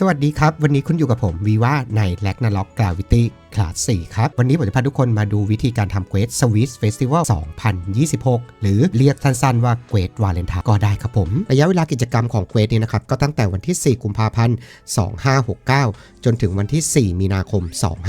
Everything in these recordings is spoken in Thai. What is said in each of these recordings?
สวัสดีครับ วันนี้คุณอยู่กับผมวีว่าในแลกนาล็อกกราวิตี้ คลาส4ครับ วันนี้ผมจะพาทุกคนมาดูวิธีการทำเควสสวิสเฟสติวัล2026 หรือเรียกสั้นๆว่าเควสวาเลนไทน์ก็ได้ครับผม ระยะเวลากิจกรรมของเควสนี้นะครับ ก็ตั้งแต่วันที่ 4 กุมภาพันธ์ 2569 จนถึงวันที่ 4 มีนาคม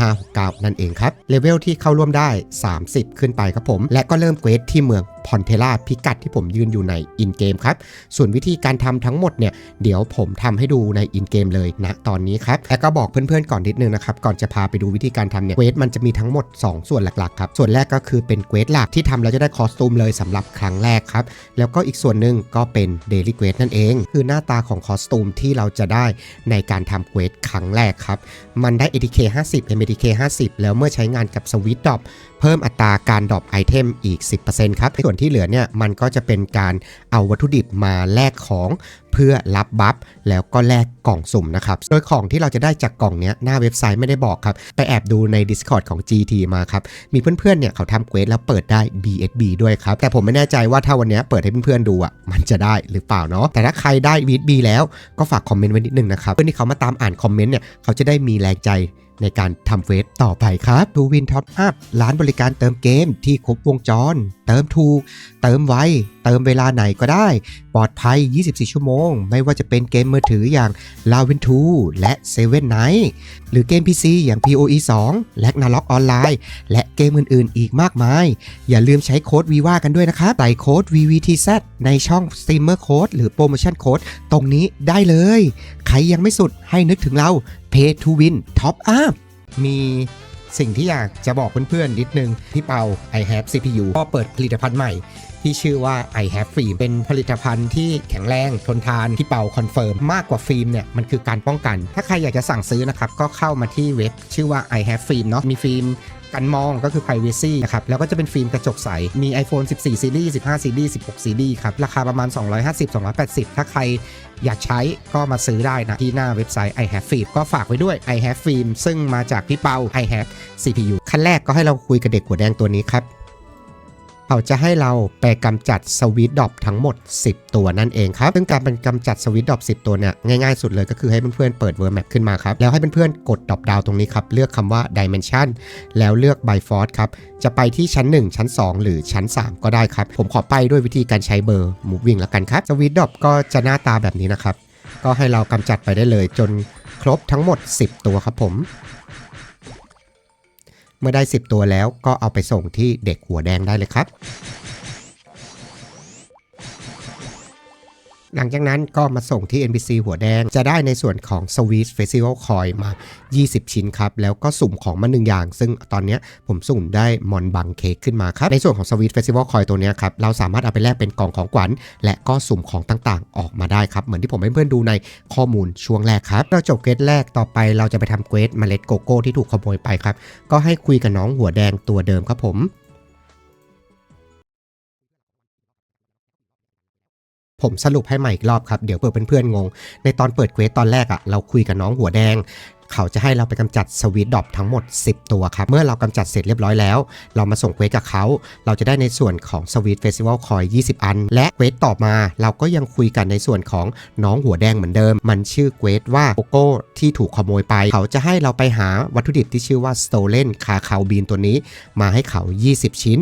2569 นั่นเองครับ เลเวลที่เข้าร่วมได้ 30 ขึ้นไปครับผม และก็เริ่มเควสที่เมืองพอนเทล่าพิกัดที่ผมยืนอยู่ในอินเกมครับ ส่วนวิธีการทำทั้งหมดเนี่ย เดี๋ยวผมทำให้ดูในอินเกมเลยนะตอนนี้ครับ และก็บอกเพื่อนๆก่อนนิดนึงนะครับ ก่อนจะพาไปดูวิธีการทำเนี่ยเควสมันจะมีทั้งหมด 2 ส่วนหลักๆครับ ส่วนแรกก็คือเป็นเควสหลักที่ทำแล้วจะได้คอสตูมเลยสำหรับครั้งแรกครับ แล้วก็อีกส่วนหนึ่งก็เป็นเดลิเควสนั่นเอง คือหน้าตาของคอสตูมที่เราจะได้ในการทำเควสครั้งแรกครับ มันได้ ATK 50 MATK 50 แล้วเมื่อใช้งานกับสวิตดอปเพิ่มอัตราการดรอปไอเทมอีก 10%ครับส่วนที่เหลือเนี่ยมันก็จะเป็นการเอาวัตถุดิบมาแลกของเพื่อรับบัฟแล้วก็แลกกล่องสุ่มนะครับ โดยของที่เราจะได้จากกล่องเนี้ยหน้าเว็บไซต์ไม่ได้บอกครับ ไปแอบดูใน Discord ของ GT มาครับ มีเพื่อนๆเนี่ยเขาทำเควสแล้วเปิดได้ BSB ด้วยครับ แต่ผมไม่แน่ใจว่าถ้าวันนี้เปิดให้เพื่อนๆดูอะมันจะได้หรือเปล่าเนาะแต่ถ้าใครได้ BSB แล้วก็ฝากคอมเมนต์ไว้นิดนึงนะครับเพื่อนที่เขามาตามอ่านคอมเมนต์เนี่ยเขาจะได้มีแรงใจ ในการทำเวทต่อไปครับทูวินท็อปอัพร้านบริการเติมเกมที่ครบวงจร เติมถูก เติมไว เติมเวลาไหนก็ได้ ปลอดภัย 24 ชั่วโมง ไม่ว่าจะเป็นเกมมือถืออย่าง l a v e n 2และ Seven Night หรือเกม PC อย่าง PoE 2 และ n a l o g Online และเกมอื่น ๆ อีกมากมาย อย่าลืมใช้โค้ดวีว่ากันด้วยนะครับใส่โค้ด VVTZ ในช่อง Streamer Code หรือ Promotion Code ตรงนี้ได้เลย ใครยังไม่สุดให้นึกถึงเรา Pay to Win Top Up มี สิ่งที่อยากจะบอกเพื่อนๆนิดนึงพี่เปา I have CPU ก็เปิดผลิตภัณฑ์ใหม่ ที่ชื่อว่า I have Film เป็นผลิตภัณฑ์ที่แข็งแรงทนทานที่เปาคอนเฟิร์มมากกว่าฟิล์มเนี่ยมันคือการป้องกัน ถ้าใครอยากจะสั่งซื้อนะครับก็เข้ามาที่เว็บชื่อว่า I have Film เนาะมีฟิล์ม กันมองก็คือ privacy นะครับ แล้วก็จะเป็นฟิล์มกระจกใส มี iPhone 14ซีรีส์15ซีรีส์16ซีรีส์ครับ ราคาประมาณ 250 280 ถ้าใครอยากใช้ก็มาซื้อได้นะ ที่หน้าเว็บไซต์ i have film ก็ฝากไว้ด้วย i have film ซึ่งมาจากพี่เปา i have CPU ขั้นแรกก็ให้เราคุยกับเด็กหัวแดงตัวนี้ครับ เขาจะให้เราไปกำจัดสวิตดอปทั้งหมด 10 ตัวนั่นเองครับ ซึ่งการเป็นกำจัดสวิตดอป10 ตัวเนี่ยง่ายๆสุดเลยก็คือให้เพื่อนๆเปิด World Map ขึ้นมาครับ แล้วให้เพื่อนๆกดดอปดาวตรงนี้ครับ เลือกคำว่า Dimension แล้วเลือก by force ครับ จะไปที่ชั้น 1 ชั้น 2 หรือชั้น 3 ก็ได้ครับ ผมขอไปด้วยวิธีการใช้เบอร์ moving แล้วกันครับสวิตดอปก็จะหน้าตาแบบนี้นะครับก็ให้เรากำจัดไปได้เลยจนครบทั้งหมด 10 ตัวครับผม เมื่อได้ 10 ตัวแล้วก็เอาไปส่งที่เด็กหัวแดงได้เลยครับ หลังจากนั้นก็มาส่งที่ NPC หัวแดง จะได้ในส่วนของ Sweet Festival Coin มา 20 ชิ้นครับ แล้วก็สุ่มของมาหนึ่งอย่าง ซึ่งตอนนี้ผมสุ่มได้มอนบังเค้กขึ้นมาครับ ในส่วนของ Sweet Festival Coin ตัวนี้ครับ เราสามารถเอาไปแลกเป็นกล่องของขวัญ และก็สุ่มของต่างๆ ออกมาได้ครับ เหมือนที่ผมให้เพื่อนดูในข้อมูลช่วงแรกครับ เราจบเกรดแรกต่อไปเราจะไปทำเกรดเมล็ดโกโก้ที่ถูกขโมยไปครับ ก็ให้คุยกับน้องหัวแดงตัวเดิมครับผม ผมสรุปให้ใหม่อีกรอบครับ เดี๋ยวเผื่อเพื่อนๆงง ในตอนเปิดเควสตอนแรกอะ่ะเราคุยกับน้องหัวแดง เขาจะให้เราไปกำจัดสวิตดอปทั้งหมด 10 ตัวครับ เมื่อเรากำจัดเสร็จเรียบร้อยแล้ว เรามาส่งเควสกับเขา เราจะได้ในส่วนของสวิตเฟสติวัลคอย 20 อัน และเควสต่อมาเราก็ยังคุยกันในส่วนของน้องหัวแดงเหมือนเดิม มันชื่อเควสว่าโกโก้ที่ถูกขโมยไป เขาจะให้เราไปหาวัตถุดิบที่ชื่อว่า stolen คาคาวบีนตัวนี้ มาให้เขา 20 ชิ้น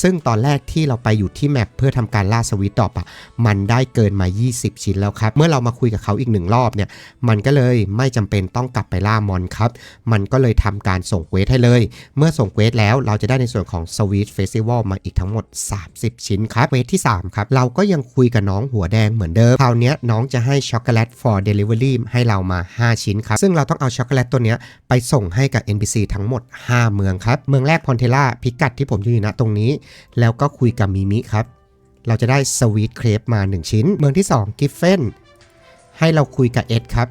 ซึ่งตอนแรกที่เราไปอยู่ที่แมปเพื่อทำการล่าสวิตดอปอะมันได้เกินมา 20 ชิ้นแล้วครับเมื่อเรามาคุยกับเขาอีกหนึ่งรอบเนี่ยมันก็เลยไม่จำเป็นต้องกลับไปล่ามอนครับ มันก็เลยทำการส่งเควสให้เลย เมื่อส่งเควสแล้วเราจะได้ในส่วนของ Sweet Festival มาอีกทั้งหมด 30 ชิ้นครับเควสที่ 3 ครับ เราก็ยังคุยกับน้องหัวแดงเหมือนเดิม คราวนี้น้องจะให้ช็อกโกแลต for delivery ให้เรามา 5 ชิ้นครับ ซึ่งเราต้องเอาช็อกโกแลตตัวเนี้ยไปส่งให้กับ NPC ทั้งหมด 5 เมืองครับ เมืองแรกพอนเทล่าพิกัดที่ผมอยู่ณตรงนี้ แล้วก็คุยกับมิมิครับเราจะได้สวีทเครปมา 1 ชิ้น เมืองที่2กิฟเฟนให้เราคุยกับเอ็ดครับ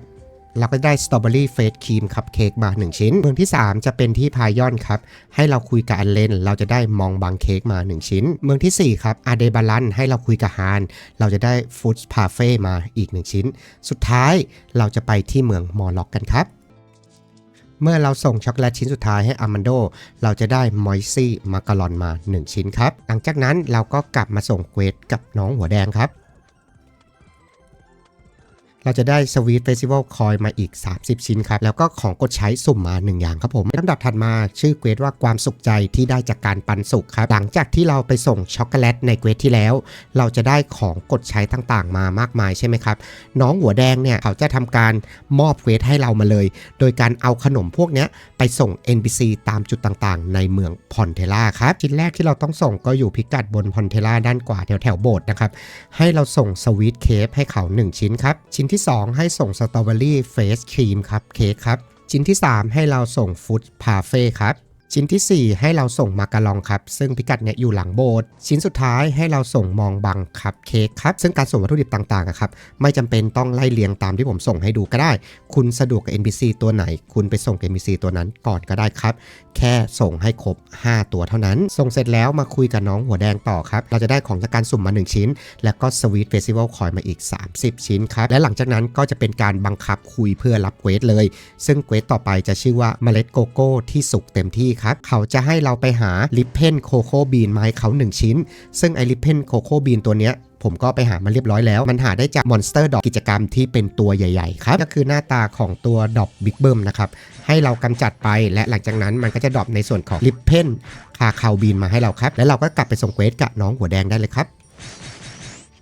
เราก็ได้สตรอเบอรี่เฟสครีมคัพเค้กมา1 ชิ้น เมืองที่ 3 จะเป็นที่พายอนครับ ให้เราคุยกับอันเลน เราจะได้มองบังเค้กมา 1 ชิ้น เมืองทีสี่ 4 ครับอาเดบาลันให้เราคุยกับฮาน เราจะได้ฟู้ดพาเฟ่มาอีก 1 ชิ้น สุดท้ายเราจะไปที่เมืองมอล็อกกันครับเมื่อเราส่งช็อกโกแลตชิ้นสุดท้ายให้อามันโด เราจะได้มอยซี่มาการอนมา 1 ชิ้นครับ หลังจากนั้นเราก็กลับมาส่งเควสกับน้องหัวแดงครับ เราจะได้สวีทเฟสติวัลคอยมาอีก 30 ชิ้นครับ แล้วก็ของกดใช้สุ่มมา 1 อย่างครับผมลำดับถัดมาชื่อเควสว่าความสุขใจที่ได้จากการปันสุขครับ หลังจากที่เราไปส่งช็อกโกแลตในเควสที่แล้ว เราจะได้ของกดใช้ต่างๆ มามากมายใช่ไหมครับ น้องหัวแดงเนี่ยเขาจะทำการมอบเควสให้เรามาเลย โดยการเอาขนมพวกนี้ไปส่ง NPC ตามจุดต่างๆ ในเมืองพอนเทล่าครับชิ้นแรกที่เราต้องส่งก็อยู่พิกัดบนพอนเทล่าด้านขวาแถวแถวโบสถ์นะครับให้เราส่งสวีทเค้กให้เขา 1 ชิ้นครับชิ้นที่ที่ 2 ให้ส่งสตรอเบอรี่เฟสครีมครับเค้กครับ ชิ้นที่ 3 ให้เราส่งฟุตพาเฟ่ครับ ชิ้นทีสี่ 4 ให้เราส่งมาการองครับ ซึ่งพิกัดเนี่ยอยู่หลังโบสถ์ชิ้นสุดท้ายให้เราส่งมองบังครับเค้กครับ ซึ่งการส่งวัตถุดิบต่างๆครับไม่จำเป็นต้องไล่เรียงตามที่ผมส่งให้ดูก็ได้ คุณสะดวกกับ NPC ตัวไหน คุณไปส่งกับ NPC ตัวนั้นก่อนก็ได้ครับ แค่ส่งให้ครบ 5 ตัวเท่านั้น ส่งเสร็จแล้วมาคุยกับน้องหัวแดงต่อครับ เราจะได้ของจากการสุ่มมา 1 ชิ้น แล้วก็สวีทเฟสติวัลคอยมาอีก 30 ชิ้นครับ และหลังจากนั้นก็จะเป็นการบังคับคุยเพื่อรับเควสเลย ซึ่งเควสต่อไปจะชื่อว่าเมล็ดโกโก้ที่สุกเต็มที่ครับ เขาจะให้เราไปหาลิปเพนโคโค่บีนมาให้เขา1 ชิ้น ซึ่งไอลิปเพนโคโค่บีนตัวเนี้ยผมก็ไปหามาเรียบร้อยแล้ว มันหาได้จากมอนสเตอร์ดอกกิจกรรมที่เป็นตัวใหญ่ๆครับ ก็คือหน้าตาของตัวดอกบิ๊กเบิมนะครับ ให้เรากำจัดไปและหลังจากนั้นมันก็จะดรอปในส่วนของลิปเพนคาคาวบีนมาให้เราครับ แล้วเราก็กลับไปส่งเควสกับน้องหัวแดงได้เลยครับ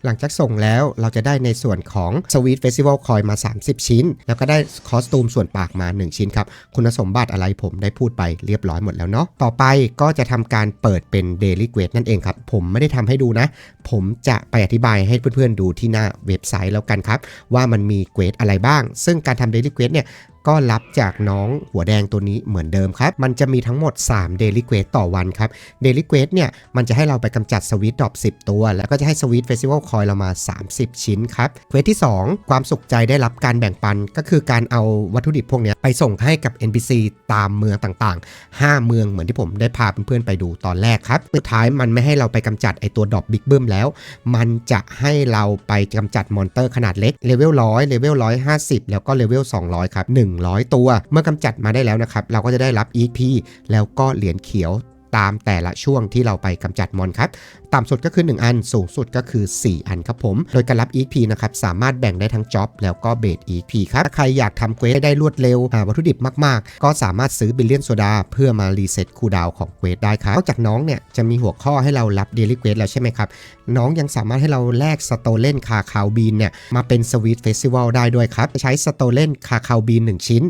หลังจากส่งแล้วเราจะได้ในส่วนของ Sweet Festival Coin มา 30 ชิ้น แล้วก็ได้คอสตูมส่วนปากมา 1 ชิ้นครับ คุณสมบัติอะไรผมได้พูดไปเรียบร้อยหมดแล้วเนาะต่อไปก็จะทำการเปิดเป็น Daily Quest นั่นเองครับ ผมไม่ได้ทำให้ดูนะ ผมจะไปอธิบายให้เพื่อนๆดูที่หน้าเว็บไซต์แล้วกันครับ ว่ามันมีเควสอะไรบ้าง ซึ่งการทำ Daily Quest เนี่ย ก็รับจากน้องหัวแดงตัวนี้เหมือนเดิมครับ มันจะมีทั้งหมด 3 Daily Quest ต่อวันครับ Daily Quest เนี่ย มันจะให้เราไปกำจัดสวิตดรอป10 ตัว แล้วก็จะให้สวิตเฟสติวัลคอยเรามา 30 ชิ้นครับเควสที่ 2 ความสุขใจได้รับการแบ่งปันก็คือการเอาวัตถุดิบพวกนี้ไปส่งให้กับ NPC ตามเมืองต่างๆ 5 เมืองเหมือนที่ผมได้พาเพื่อนๆไปดูตอนแรกครับสุดท้ายมันไม่ให้เราไปกำจัดไอตัวดรอปบิ๊กเบิ้มแล้ว มันจะให้เราไปกำจัดมอนเตอร์ขนาดเล็กเลเวล100เลเวล150 แล้วก็เลเวล200ครับ100 ตัว เมื่อกำจัดมาได้แล้วนะครับ เราก็จะได้รับ EP แล้วก็เหรียญเขียว ตามแต่ละช่วงที่เราไปกำจัดมอนครับ ต่ำสุดก็คือ 1 อัน สูงสุดก็คือ 4 อันครับผม โดยการรับ EP นะครับ สามารถแบ่งได้ทั้งจ็อบแล้วก็เบส EP ครับ ถ้าใครอยากทำเควสได้รวดเร็วหาวัตถุดิบมากๆ ก็สามารถซื้อบิลเลียนโซดาเพื่อมารีเซ็ตคูดาวของเควสได้ครับ นอกจากน้องเนี่ยจะมีหัวข้อให้เรารับเดลิเควสแล้วใช่ไหมครับ น้องยังสามารถให้เราแลกสโตเลนคาคาวบีนเนี่ยมาเป็นสวีทเฟสติวัลได้ด้วยครับ ใช้สโตเลนคาคาวบีน1ชิ้น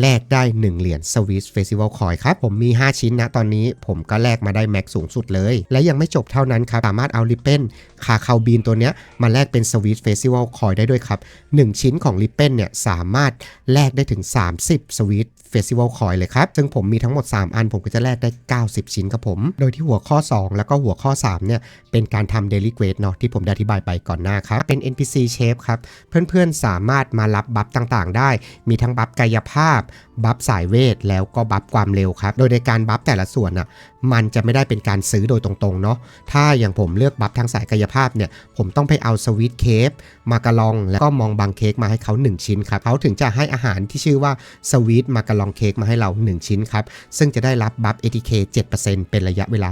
แลกได้ 1 เหรียญสวีทเฟสติวัลคอยครับผมมี 5 ชิ้นนะตอนนี้ผมก็แลกมาได้แม็กสูงสุดเลย และยังไม่จบเท่านั้นครับสามารถเอาลิปเป้น คาคาวบีนตัวเนี้ยมาแลกเป็นสวีทเฟสติวัลคอยได้ด้วยครับ 1 ชิ้นของลิปเป้นเนี่ยสามารถแลกได้ถึง 30 สวีทเฟสติวัลคอยเลยครับ ซึ่งผมมีทั้งหมด 3 อันผมก็จะแลกได้ 90 ชิ้นครับผม โดยที่หัวข้อ 2 แล้วก็หัวข้อ 3 เนี่ย เป็นการทำ Daily Quest เนาะที่ผมได้อธิบายไปก่อนหน้าครับ เป็น NPC Chef ครับ เพื่อนๆ สามารถมารับบัฟต่างๆ ได้ มีทั้งบัฟกายภาพ บัฟสายเวท แล้วก็บัฟความเร็วครับ โดยในการบัฟแต่ละส่วนอะมันจะไม่ได้เป็นการซื้อโดยตรงๆเนาะถ้าอย่างผมเลือกบัฟทางสายกายภาพเนี่ยผมต้องไปเอาสวิตเค้กมาการอง แล้วก็มองบางเค้กมาให้เขา 1 ชิ้นครับเขาถึงจะให้อาหารที่ชื่อว่าสวีทมาการองเค้กมาให้เรา 1 ชิ้นครับ ซึ่งจะได้รับบัฟ ATK 7%เป็นระยะเวลา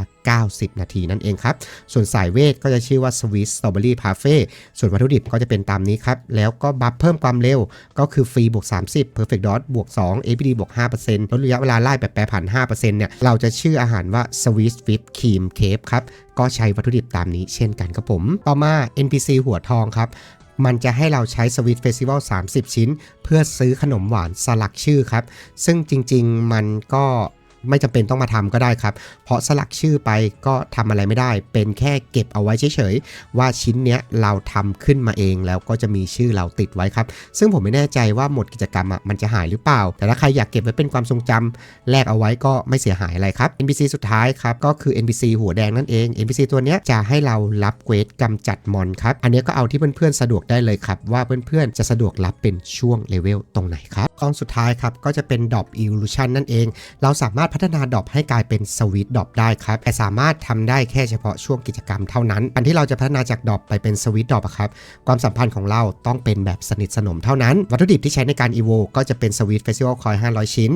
90 นาทีนั่นเองครับ ส่วนสายเวทก็จะชื่อว่า Sweet Strawberry Parfait ส่วนวัตถุดิบก็จะเป็นตามนี้ครับ แล้วก็บัฟเพิ่มความเร็วก็คือฟรีบวก30 Perfect Dot บวก2 APD บวก5%ลดระยะเวลาไล่แบบแปรผัน5%เนี่ยเราจะชื่ออาหารว่า Sweet Fit Cream Cake ครับก็ใช้วัตถุดิบตามนี้เช่นกันครับผม ต่อมา NPC หัวทองครับมันจะให้เราใช้สวิตเฟสติวัล30 ชิ้น เพื่อซื้อขนมหวานสลักชื่อครับ ซึ่งจริง ๆ มันก็ ไม่จำเป็นต้องมาทำก็ได้ครับ เพราะสลักชื่อไปก็ทำอะไรไม่ได้ เป็นแค่เก็บเอาไว้เฉยๆ ว่าชิ้นเนี้ยเราทำขึ้นมาเองแล้วก็จะมีชื่อเราติดไว้ครับ ซึ่งผมไม่แน่ใจว่าหมดกิจกรรมอะมันจะหายหรือเปล่า แต่ถ้าใครอยากเก็บไว้เป็นความทรงจำแลกเอาไว้ก็ไม่เสียหายอะไรครับ NPC สุดท้ายครับก็คือ NPC หัวแดงนั่นเอง NPC ตัวเนี้ยจะให้เรารับเควสกำจัดมอนครับ อันนี้ก็เอาที่เพื่อนๆสะดวกได้เลยครับ ว่าเพื่อนๆจะสะดวกรับเป็นช่วงเลเวลตรงไหนครับกองสุดท้ายครับก็จะเป็นดอ p Evolution นั่นเอง เราสามารถพัฒนาดอ p ให้กลายเป็นสวีทดอ p ได้ครับแต่สามารถทำได้แค่เฉพาะช่วงกิจกรรมเท่านั้น อันที่เราจะพัฒนาจากดอ p ไปเป็นสวีทดอ p ครับ ความสัมพันธ์ของเราต้องเป็นแบบสนิทสนมเท่านั้น วัตถุดิบที่ใช้ในการ EVO ก็จะเป็นสวีทเฟสติวัลคอย 500 ชิ้น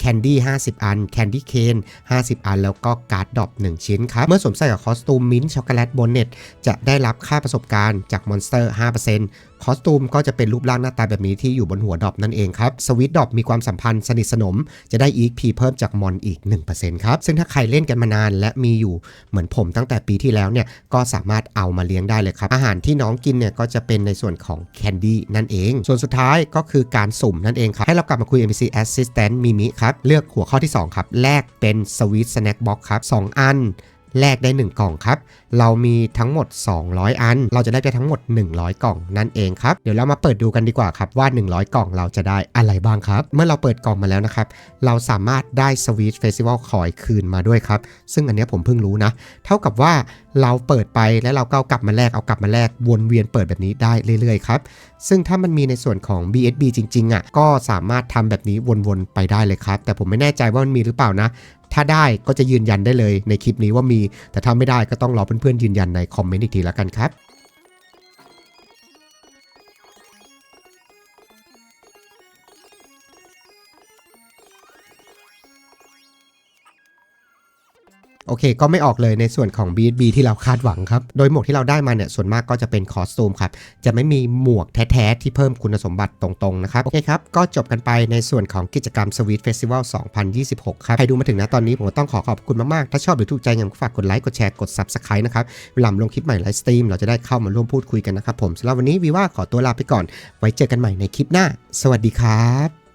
แคนดี้ 50 อัน แคนดี้เคน50 อัน แล้วก็การ์ดดอป1ชิ้นครับ เมื่อสวมใส่กับคอสตูมมิ้นช็อกโกแลตบนเน็ตจะได้รับค่าประสบการณ์จากมอนสเตอร์ 5%คอสตูมก็จะเป็นรูปร่างหน้าตาแบบนี้ที่อยู่บนหัวดอปนั่นเองครับ สวิตดอปมีความสัมพันธ์สนิทสนม จะได้ EP เพิ่มจากมอนอีก 1%ครับ ซึ่งถ้าใครเล่นกันมานานและมีอยู่เหมือนผมตั้งแต่ปีที่แล้วเนี่ยก็สามารถเอามาเลี้ยงได้เลยครับ อาหารที่น้องกินเนี่ยก็จะเป็นในส่วนของแคนดี้นั่นเอง ส่วนสุดท้ายก็คือการสุ่มนั่นเองครับ ให้เรากลับมาคุย MBC Assistant Mimi ครับ เลือกหัวข้อที่ 2 ครับแลกเป็น Sweet Snack Box ครับ 2 อัน แลกได้ 1 กล่องครับ เรามีทั้งหมด 200 อัน เราจะได้ไปทั้งหมด 100 กล่องนั่นเองครับ เดี๋ยวเรามาเปิดดูกันดีกว่าครับว่า 100 กล่องเราจะได้อะไรบ้างครับ เมื่อเราเปิดกล่องมาแล้วนะครับ เราสามารถได้สวีทเฟสิบิวลข่อยคืนมาด้วยครับ ซึ่งอันนี้ผมเพิ่งรู้นะ เท่ากับว่า เราเปิดไปแล้วเราก็ากลับมาแลกเอากลับมาแลกวนเวียนเปิดแบบนี้ได้เรื่อยๆครับ ซึ่งถ้ามันมีในส่วนของ BSB จริงๆอะก็สามารถทำแบบนี้วนๆไปได้เลยครับ แต่ผมไม่แน่ใจว่ามันมีหรือเปล่านะ ถ้าได้ก็จะยืนยันได้เลยในคลิปนี้ว่ามี แต่ถ้าไม่ได้ก็ต้องรอเพื่อนๆยืนยันในคอมเมนต์อีกทีแล้วกันครับ โอเค ก็ไม่ออกเลยในส่วนของ BSB ที่เราคาดหวังครับ โดยหมวกที่เราได้มาเนี่ยส่วนมากก็จะเป็นคอสตูมครับ จะไม่มีหมวกแท้ๆที่เพิ่มคุณสมบัติตรงๆนะครับ โอเคครับ ก็จบกันไปในส่วนของกิจกรรม Sweet Festival 2026 ครับ ใครดูมาถึงนะตอนนี้ผมต้องขอขอบคุณมากๆ ถ้าชอบหรือถูกใจยังฝากกดไลค์ กดแชร์ กด Subscribe นะครับ เวลาลงคลิปใหม่ไลฟ์สตรีมเราจะได้เข้ามาร่วมพูดคุยกันนะครับผมสำหรับวันนี้วีว่าขอตัวลาไปก่อน ไว้เจอกันใหม่ในคลิปหน้า สวัสดีครับ